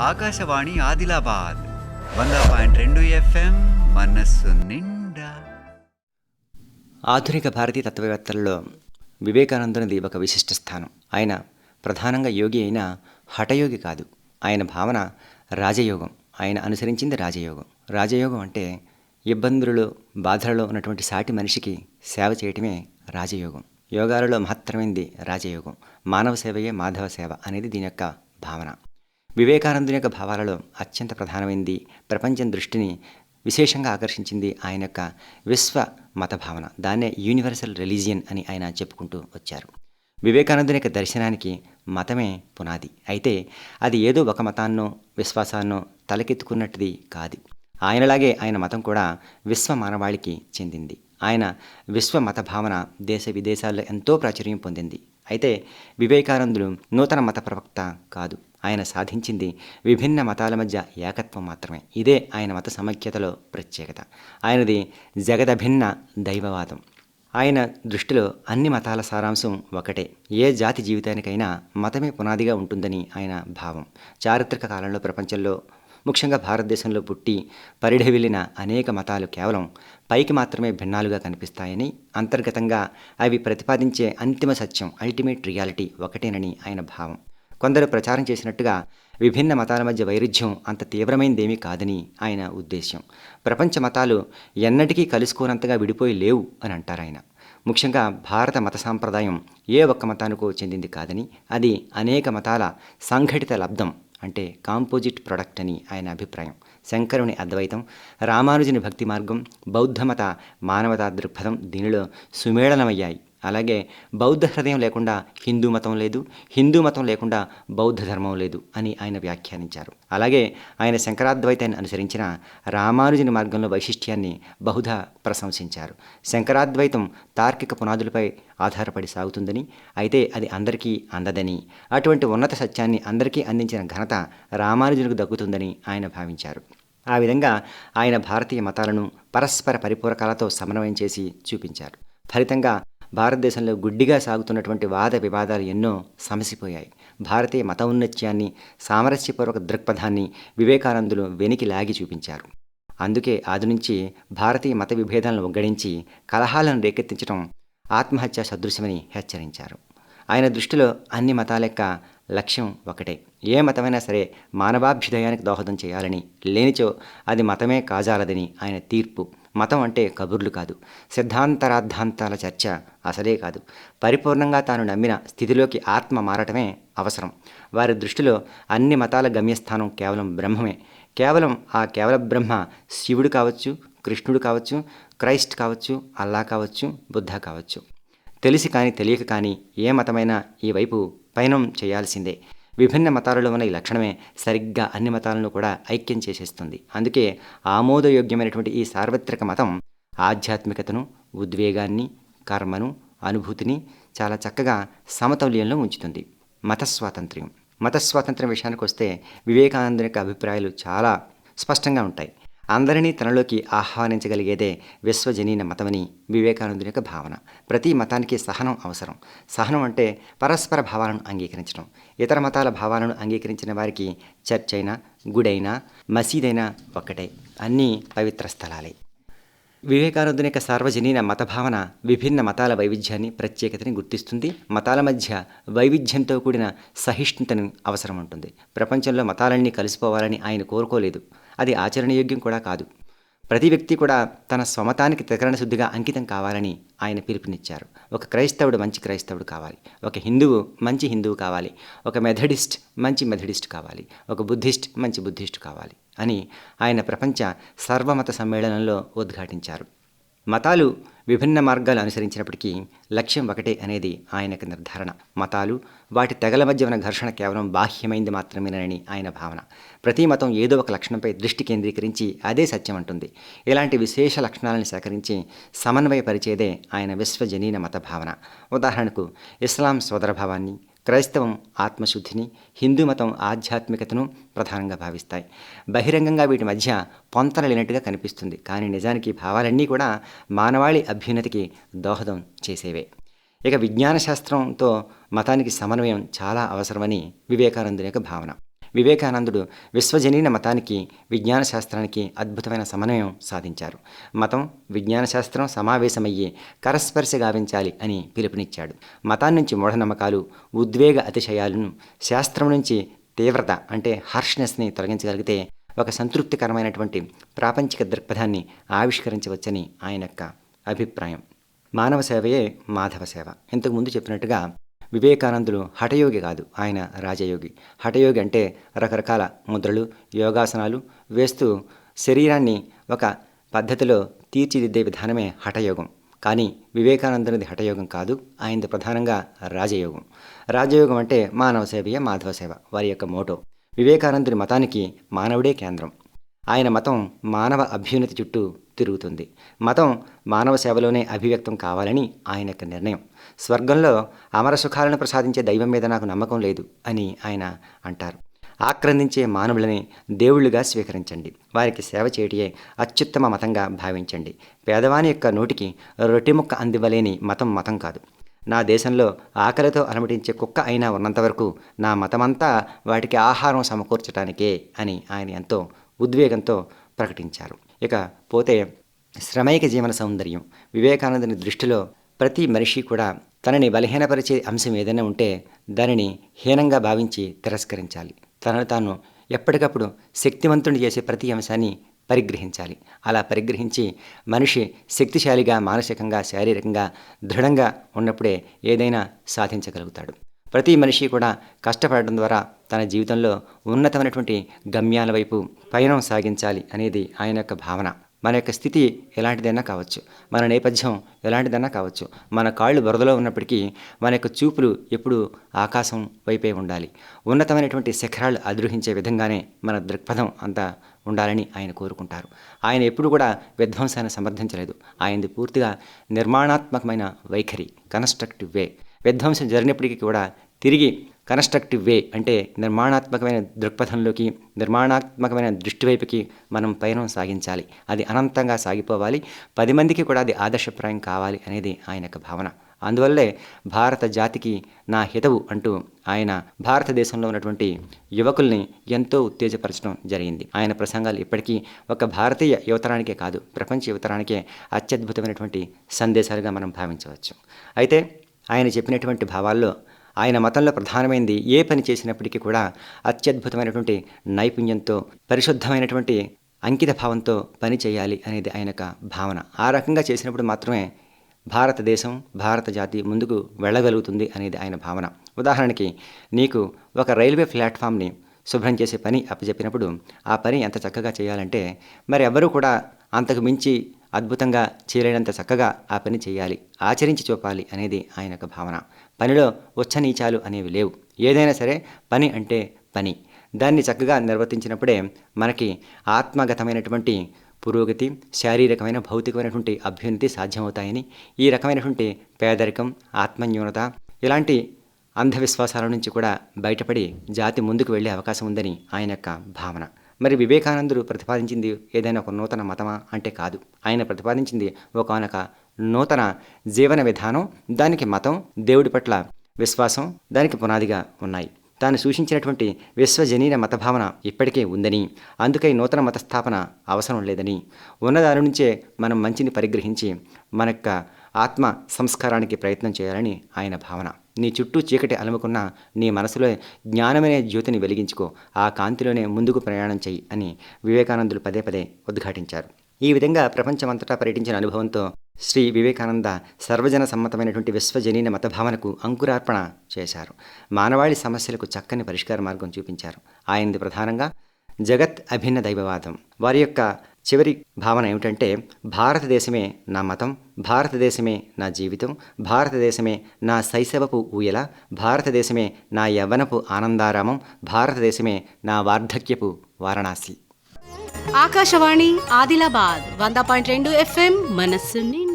ఆకాశవాణి ఆదిలాబాద్ వంద పాయింట్ రెండు ఎఫ్ఎం మనస్సు నిండా. ఆధునిక భారతీయ తత్వవేత్తలలో వివేకానందునిది ఒక విశిష్ట స్థానం. ఆయన ప్రధానంగా యోగి అయిన హఠయోగి కాదు. ఆయన భావన రాజయోగం. ఆయన అనుసరించింది రాజయోగం. రాజయోగం అంటే ఇబ్బందులలో బాధలలో ఉన్నటువంటి సాటి మనిషికి సేవ చేయటమే రాజయోగం. యోగాలలో మహత్తరమైంది రాజయోగం. మానవ సేవయే మాధవ సేవ అనేది దీని యొక్క భావన. వివేకానందుని యొక్క భావాలలో అత్యంత ప్రధానమైంది ప్రపంచం దృష్టిని విశేషంగా ఆకర్షించింది ఆయన యొక్క విశ్వ మత భావన దాన్నే యూనివర్సల్ రిలీజియన్ అని ఆయన చెప్పుకుంటూ వచ్చారు. వివేకానందుని యొక్క దర్శనానికి మతమే పునాది. అయితే అది ఏదో ఒక మతాన్నో విశ్వాసాన్నో తలకెత్తుకున్నట్టుది కాదు. ఆయనలాగే ఆయన మతం కూడా విశ్వ మానవాళికి చెందింది. ఆయన విశ్వ మత భావన దేశ విదేశాల్లో ఎంతో ప్రాచుర్యం పొందింది. అయితే వివేకానందులు నూతన మత ప్రవక్త కాదు. ఆయన సాధించింది విభిన్న మతాల మధ్య ఏకత్వం మాత్రమే. ఇదే ఆయన మత సమైక్యతలో ప్రత్యేకత. ఆయనది జగదభిన్న దైవవాదం. ఆయన దృష్టిలో అన్ని మతాల సారాంశం ఒకటే. ఏ జాతి జీవితానికైనా మతమే పునాదిగా ఉంటుందని ఆయన భావం. చారిత్రక కాలంలో ప్రపంచంలో ముఖ్యంగా భారతదేశంలో పుట్టి పరిఢవిల్లిన అనేక మతాలు కేవలం పైకి మాత్రమే భిన్నాలుగా కనిపిస్తాయని అంతర్గతంగా అవి ప్రతిపాదించే అంతిమ సత్యం అల్టిమేట్ రియాలిటీ ఒకటేనని ఆయన భావం. కొందరు ప్రచారం చేసినట్టుగా విభిన్న మతాల మధ్య వైరుధ్యం అంత తీవ్రమైనదేమీ కాదని ఆయన ఉద్దేశ్యం. ప్రపంచ మతాలు ఎన్నటికీ కలుసుకోనంతగా విడిపోయి లేవు అని అంటారు ఆయన. ముఖ్యంగా భారత మత సాంప్రదాయం ఏ ఒక్క మతానికో చెందింది కాదని అది అనేక మతాల సంఘటిత లబ్ధం అంటే కాంపోజిట్ ప్రొడక్ట్ అని ఆయన అభిప్రాయం. శంకరుని అద్వైతం రామానుజుని భక్తి మార్గం బౌద్ధమత మానవతా దృక్పథం దీనిలో సుమేళనమయ్యాయి. అలాగే బౌద్ధ హృదయం లేకుండా హిందూ మతం లేదు హిందూ మతం లేకుండా బౌద్ధ ధర్మం లేదు అని ఆయన వ్యాఖ్యానించారు. అలాగే ఆయన శంకరాద్వైతాన్ని అనుసరించిన రామానుజుని మార్గంలో వైశిష్ట్యాన్ని బహుధా ప్రశంసించారు. శంకరాద్వైతం తార్కిక పునాదులపై ఆధారపడి సాగుతుందని అయితే అది అందరికీ అందదని అటువంటి ఉన్నత సత్యాన్ని అందరికీ అందించిన ఘనత రామానుజునికి దక్కుతుందని ఆయన భావించారు. ఆ విధంగా ఆయన భారతీయ మతాలను పరస్పర పరిపూరకాలతో సమన్వయం చేసి చూపించారు. ఫలితంగా భారతదేశంలో గుడ్డిగా సాగుతున్నటువంటి వాద వివాదాలు ఎన్నో సమసిపోయాయి. భారతీయ మత ఉన్నత్యాన్ని సామరస్యపూర్వక దృక్పథాన్ని వివేకానందులు వెనికి లాగి చూపించారు. అందుకే ఆది నుంచి భారతీయ మత విభేదాలను ఒగ్గడించి కలహాలను రేకెత్తించడం ఆత్మహత్య సదృశ్యమని హెచ్చరించారు. ఆయన దృష్టిలో అన్ని మతాల యొక్క లక్ష్యం ఒకటే. ఏ మతమైనా సరే మానవాభ్యుదయానికి దోహదం చేయాలని లేనిచో అది మతమే కాజాలదని ఆయన తీర్పు మతం అంటే కబుర్లు కాదు. సిద్ధాంతరాద్ధాంతాల చర్చ అసలే కాదు. పరిపూర్ణంగా తాను నమ్మిన స్థితిలోకి ఆత్మ మారటమే అవసరం. వారి దృష్టిలో అన్ని మతాల గమ్యస్థానం కేవలం బ్రహ్మమే. కేవలం ఆ కేవల బ్రహ్మ శివుడు కావచ్చు కృష్ణుడు కావచ్చు క్రైస్ట్ కావచ్చు అల్లా కావచ్చు బుద్ధ కావచ్చు. తెలిసి కానీ తెలియక కానీ ఏ మతమైనా ఈ వైపు పయనం చేయాల్సిందే. విభిన్న మతాలలో ఉన్న ఈ లక్షణమే సరిగ్గా అన్ని మతాలను కూడా ఐక్యం చేసేస్తుంది. అందుకే ఆమోదయోగ్యమైనటువంటి ఈ సార్వత్రిక మతం ఆధ్యాత్మికతను ఉద్వేగాన్ని కర్మను అనుభూతిని చాలా చక్కగా సమతౌల్యంలో ఉంచుతుంది. మత స్వాతంత్ర్యం మత స్వాతంత్ర్యం విషయానికి వస్తే వివేకానందుని యొక్క అభిప్రాయాలు చాలా స్పష్టంగా ఉంటాయి. అందరినీ తనలోకి ఆహ్వానించగలిగేదే విశ్వజనీన మతమని వివేకానందుని యొక్క భావన. ప్రతి మతానికి సహనం అవసరం. సహనం అంటే పరస్పర భావాలను అంగీకరించడం. ఇతర మతాల భావాలను అంగీకరించిన వారికి చర్చ్ అయినా గుడైనా మసీదైనా ఒక్కటే. అన్నీ పవిత్ర స్థలాలే. వివేకానందుని యొక్క సార్వజనీన మత భావన విభిన్న మతాల వైవిధ్యాన్ని ప్రత్యేకతని గుర్తిస్తుంది. మతాల మధ్య వైవిధ్యంతో కూడిన సహిష్ణుతను అవసరం ఉంటుంది. ప్రపంచంలో మతాలన్నీ కలిసిపోవాలని ఆయన కోరుకోలేదు. అది ఆచరణయోగ్యం కూడా కాదు. ప్రతి వ్యక్తి కూడా తన స్వమతానికి త్రికరణ శుద్ధిగా అంకితం కావాలని ఆయన పిలుపునిచ్చారు. ఒక క్రైస్తవుడు మంచి క్రైస్తవుడు కావాలి. ఒక హిందువు మంచి హిందువు కావాలి. ఒక మెథడిస్ట్ మంచి మెథడిస్ట్ కావాలి. ఒక బుద్ధిస్ట్ మంచి బుద్ధిస్ట్ కావాలి అని ఆయన ప్రపంచ సర్వమత సమ్మేళనంలో ఉద్ఘాటించారు. మతాలు విభిన్న మార్గాలు అనుసరించినప్పటికీ లక్ష్యం ఒకటే అనేది ఆయనకు నిర్ధారణ. మతాలు వాటి తెగల మధ్య ఉన్న ఘర్షణ కేవలం బాహ్యమైంది మాత్రమేనని ఆయన భావన. ప్రతి మతం ఏదో ఒక లక్షణంపై దృష్టి కేంద్రీకరించి అదే సత్యం అంటుంది. ఇలాంటి విశేష లక్షణాలను సేకరించి సమన్వయపరిచేదే ఆయన విశ్వజనీన మత భావన. ఉదాహరణకు ఇస్లాం సోదరభావాన్ని క్రైస్తవం ఆత్మశుద్ధిని హిందూ మతం ఆధ్యాత్మికతను ప్రధానంగా భావిస్తాయి. బహిరంగంగా వీటి మధ్య పొంతన లేనట్టుగా కనిపిస్తుంది. కానీ నిజానికి భావాలన్నీ కూడా మానవాళి అభ్యున్నతికి దోహదం చేసేవే. ఇక విజ్ఞాన శాస్త్రంతో మతానికి సమన్వయం చాలా అవసరమని వివేకానందుని యొక్క భావన. వివేకానందుడు విశ్వజనీన మతానికి విజ్ఞాన శాస్త్రానికి అద్భుతమైన సమన్వయం సాధించారు. మతం విజ్ఞాన శాస్త్రం సమావేశమయ్యి కరస్పర్శ గావించాలి అని పిలుపునిచ్చాడు. మతాన్ని నుంచి మూఢనమ్మకాలు ఉద్వేగ అతిశయాలను శాస్త్రం నుంచి తీవ్రత అంటే హార్ష్నెస్ని తొలగించగలిగితే ఒక సంతృప్తికరమైనటువంటి ప్రాపంచిక దృక్పథాన్ని ఆవిష్కరించవచ్చని ఆయన యొక్క అభిప్రాయం. మానవ సేవయే మాధవ సేవ. ఇంతకుముందు చెప్పినట్టుగా వివేకానందులు హఠయోగి కాదు ఆయన రాజయోగి. హఠయోగి అంటే రకరకాల ముద్రలు యోగాసనాలు వేస్తూ శరీరాన్ని ఒక పద్ధతిలో తీర్చిదిద్దే విధానమే హఠయోగం. కానీ వివేకానందునిది హఠయోగం కాదు ఆయనది ప్రధానంగా రాజయోగం. రాజయోగం అంటే మానవ సేవయే మాధవ సేవ వారి యొక్క మోటో. వివేకానందుని మతానికి మానవుడే కేంద్రం. ఆయన మతం మానవ అభ్యున్నతి చుట్టూ తిరుగుతుంది. మతం మానవ సేవలోనే అభివ్యక్తం కావాలని ఆయన యొక్క నిర్ణయం. స్వర్గంలో అమర సుఖాలను ప్రసాదించే దైవం మీద నాకు నమ్మకం లేదు అని ఆయన అంటారు. ఆక్రందించే మానవులని దేవుళ్ళుగా స్వీకరించండి. వారికి సేవ చేయటయే అత్యుత్తమ మతంగా భావించండి. పేదవాని యొక్క నోటికి రొట్టె ముక్క అందివ్వలేని మతం మతం కాదు. నా దేశంలో ఆకలితో అలమటించే కుక్క అయినా ఉన్నంతవరకు నా మతమంతా వాటికి ఆహారం సమకూర్చడానికే అని ఆయన ఎంతో ఉద్వేగంతో ప్రకటించారు. ఇక పోతే శ్రమైక జీవన సౌందర్యం. వివేకానందుని దృష్టిలో ప్రతి మనిషి కూడా తనని బలహీనపరిచే అంశం ఏదైనా ఉంటే దానిని హీనంగా భావించి తిరస్కరించాలి. తనను తాను ఎప్పటికప్పుడు శక్తివంతుని చేసే ప్రతి అంశాన్ని పరిగ్రహించాలి. అలా పరిగ్రహించి మనిషి శక్తిశాలిగా మానసికంగా శారీరకంగా దృఢంగా ఉన్నప్పుడే ఏదైనా సాధించగలుగుతాడు. ప్రతి మనిషి కూడా కష్టపడడం ద్వారా తన జీవితంలో ఉన్నతమైనటువంటి గమ్యాల వైపు పయనం సాగించాలి అనేది ఆయన యొక్క భావన. మన యొక్క స్థితి ఎలాంటిదైనా కావచ్చు మన నేపథ్యం ఎలాంటిదైనా కావచ్చు మన కాళ్ళు బురదలో ఉన్నప్పటికీ మన యొక్క చూపులు ఎప్పుడు ఆకాశం వైపే ఉండాలి. ఉన్నతమైనటువంటి శిఖరాలు అధిరోహించే విధంగానే మన దృక్పథం అంతా ఉండాలని ఆయన కోరుకుంటారు. ఆయన ఎప్పుడు కూడా విధ్వంసాన్ని సమర్థించలేదు. ఆయనది పూర్తిగా నిర్మాణాత్మకమైన వైఖరి కన్స్ట్రక్టివ్ వే. విధ్వంసం జరిగినప్పటికీ కూడా తిరిగి కన్స్ట్రక్టివ్ వే అంటే నిర్మాణాత్మకమైన దృక్పథంలోకి నిర్మాణాత్మకమైన దృష్టి వైపుకి మనం పయనం సాగించాలి. అది అనంతంగా సాగిపోవాలి. పది మందికి కూడా అది ఆదర్శప్రాయం కావాలి అనేది ఆయన యొక్క భావన. అందువల్లే భారత జాతికి నా హితవు అంటూ ఆయన భారతదేశంలో ఉన్నటువంటి యువకుల్ని ఎంతో ఉత్తేజపరచడం జరిగింది. ఆయన ప్రసంగాలు ఇప్పటికీ ఒక భారతీయ యువతరానికే కాదు ప్రపంచ యువతరానికే అత్యద్భుతమైనటువంటి సందేశాలుగా మనం భావించవచ్చు. అయితే ఆయన చెప్పినటువంటి భావాల్లో ఆయన మతంలో ప్రధానమైనది ఏ పని చేసినప్పటికీ కూడా అత్యద్భుతమైనటువంటి నైపుణ్యంతో పరిశుద్ధమైనటువంటి అంకిత భావంతో పని చేయాలి అనేది ఆయన యొక్క భావన. ఆ రకంగా చేసినప్పుడు మాత్రమే భారతదేశం భారత జాతి ముందుకు వెళ్ళగలుగుతుంది అనేది ఆయన భావన. ఉదాహరణకి నీకు ఒక రైల్వే ప్లాట్ఫామ్ని శుభ్రం చేసే పని అప్పచెప్పినప్పుడు ఆ పని ఎంత చక్కగా చేయాలంటే మరి ఎవ్వరూ కూడా అంతకు మించి అద్భుతంగా చేయలేనంత చక్కగా ఆ పని చేయాలి ఆచరించి చూపాలి అనేది ఆయన యొక్క భావన. పనిలో ఉచ్చనీచాలు అనేవి లేవు. ఏదైనా సరే పని అంటే పని. దాన్ని చక్కగా నిర్వర్తించినప్పుడే మనకి ఆత్మగతమైనటువంటి పురోగతి శారీరకమైన భౌతికమైనటువంటి అభ్యున్నతి సాధ్యమవుతాయని ఈ రకమైనటువంటి పేదరికం ఆత్మన్యూనత ఇలాంటి అంధవిశ్వాసాల నుంచి కూడా బయటపడి జాతి ముందుకు వెళ్ళే అవకాశం ఉందని ఆయన యొక్క భావన. మరి వివేకానందుడు ప్రతిపాదించింది ఏదైనా ఒక నూతన మతమా? అంటే కాదు. ఆయన ప్రతిపాదించింది ఒకనొక నూతన జీవన విధానం దానికి మతం దేవుడి పట్ల విశ్వాసం దానికి పునాదిగా ఉన్నాయి. తాను సూచించినటువంటి విశ్వజనీన మతభావన ఇప్పటికే ఉందని అందుకై నూతన మతస్థాపన అవసరం లేదని. ఉన్నదాని నుంచే మనం మంచిని పరిగ్రహించి మన యొక్క ఆత్మ సంస్కారానికి ప్రయత్నం చేయాలని ఆయన భావన. నీ చుట్టూ చీకటి అలుముకున్న నీ మనసులో జ్ఞానమనే జ్యోతిని వెలిగించుకో. ఆ కాంతిలోనే ముందుకు ప్రయాణం చెయ్యి అని వివేకానందులు పదే పదే ఉద్ఘాటించారు. ఈ విధంగా ప్రపంచమంతటా పర్యటించిన అనుభవంతో శ్రీ వివేకానంద సర్వజన సమ్మతమైనటువంటి విశ్వజనీన మతభావనకు అంకురార్పణ చేశారు. మానవాళి సమస్యలకు చక్కని పరిష్కార మార్గం చూపించారు. ఆయనది ప్రధానంగా జగత్ అభిన్న దైవవాదం వారి యొక్క చివరి భావన ఏమిటంటే భారతదేశమే నా మతం భారతదేశమే నా జీవితం భారతదేశమే నా శైశవపు ఊయల భారతదేశమే నా యవ్వనపు ఆనందారామం భారతదేశమే నా వార్ధక్యపు వారణాసి. ఆకాశవాణి ఆదిలాబాద్ వంద పాయింట్ రెండు ఎఫ్ఎం మనస్సు నిండా.